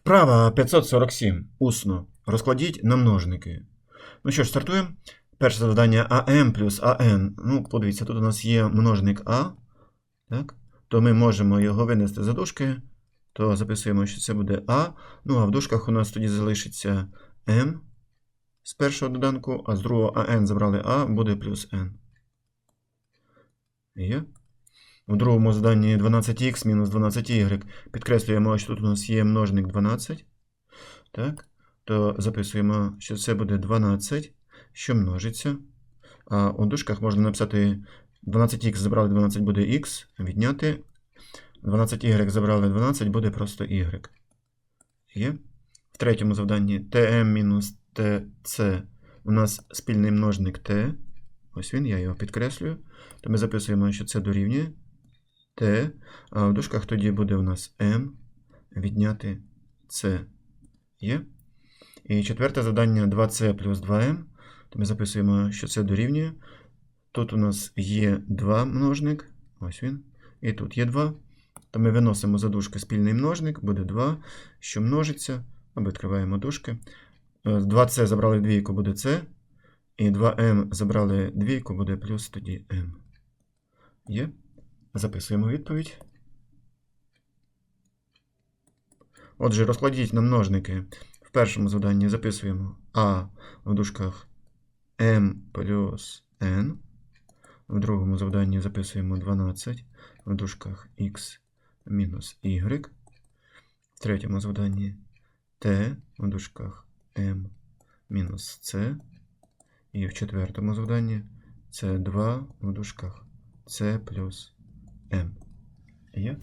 Вправа 547. Усно. Розкладіть на множники. Ну що ж, стартуємо. Перше завдання АМ плюс АН. Ну, подивіться, тут у нас є множник А. Так? То ми можемо його винести за дужки. То записуємо, що це буде А. Ну, а в дужках у нас тоді залишиться М з першого доданку, а з другого АН забрали А, буде плюс N. Є. У другому заданні 12х мінус 12y. Підкреслюємо, що тут у нас є множник 12. Так. То записуємо, що це буде 12, що множиться. А у дужках можна написати 12х забрали 12 буде х, відняти. 12y забрали 12 буде просто y. Є. В третьому завданні tm мінус tc у нас спільний множник t. Ось він, я його підкреслюю. То ми записуємо, що це дорівнює t, а в дужках тоді буде у нас m відняти c. Є. І четверте завдання 2c плюс 2m. То ми записуємо, що це дорівнює. Тут у нас є 2 множник. Ось він. І тут є 2. То ми виносимо за дужки спільний множник, буде 2, що множиться. Або відкриваємо дужки. 2c забрали двійку, буде c. І 2m забрали двійку, буде плюс тоді m. Є. Записуємо відповідь. Отже, розкладіть на множники. В першому завданні записуємо А в дужках m плюс n. В другому завданні записуємо 12 в дужках x мінус y. В третьому завданні t в дужках m мінус c. І в четвертому завданні це 2 в дужках c плюс m. Є?